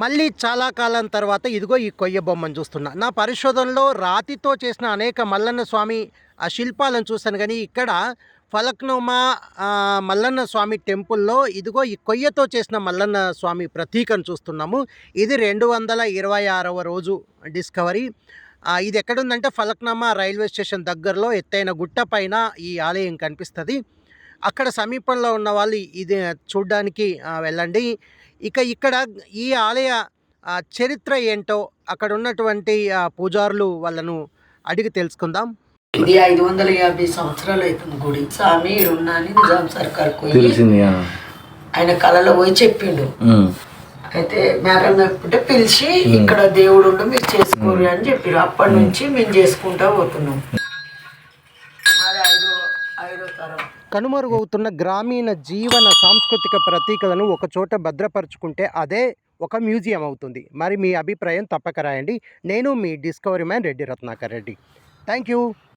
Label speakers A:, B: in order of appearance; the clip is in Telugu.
A: మళ్ళీ చాలా కాలం తర్వాత ఇదిగో ఈ కొయ్య బొమ్మను చూస్తున్నా. నా పరిశోధనలో రాతితో చేసిన అనేక మల్లన్న స్వామి ఆ శిల్పాలను చూశాను కానీ ఇక్కడ ఫలక్నుమా మల్లన్న స్వామి టెంపుల్లో ఇదిగో ఈ కొయ్యతో చేసిన మల్లన్న స్వామి ప్రతీకను చూస్తున్నాము. ఇది రెండు వందల ఇరవై ఆరవ రోజు డిస్కవరీ. ఇది ఎక్కడుందంటే ఫలక్నామా రైల్వే స్టేషన్ దగ్గరలో ఎత్తైన గుట్ట పైన ఈ ఆలయం కనిపిస్తుంది. అక్కడ సమీపంలో ఉన్న వాళ్ళు ఇది చూడ్డానికి వెళ్ళండి. ఇక ఇక్కడ ఈ ఆలయ చరిత్ర ఏంటో అక్కడ ఉన్నటువంటి పూజారులు వాళ్ళను అడిగి తెలుసుకుందాం.
B: ఇది ఐదు వందల యాభై సంవత్సరాలు అవుతుంది గుడి. స్వామి ఈడున్నా అని నిజాం సర్కార్. ఆయన కళలో పోయి చెప్పిండు. అయితే మేరం చెప్పుంటే పిలిచి ఇక్కడ దేవుడు మీరు చేసుకోరు అని చెప్పారు అప్పటి నుంచి మేము చేసుకుంటా పోతున్నాం.
A: కనుమరుగవుతున్న గ్రామీణ జీవన సాంస్కృతిక ప్రతీకలను ఒక చోట భద్రపరుచుకుంటే అదే ఒక మ్యూజియం అవుతుంది. మరి మీ అభిప్రాయం తప్పక రాయండి. నేను మీ discovery man Reddy Ratnakar Reddy. Thank you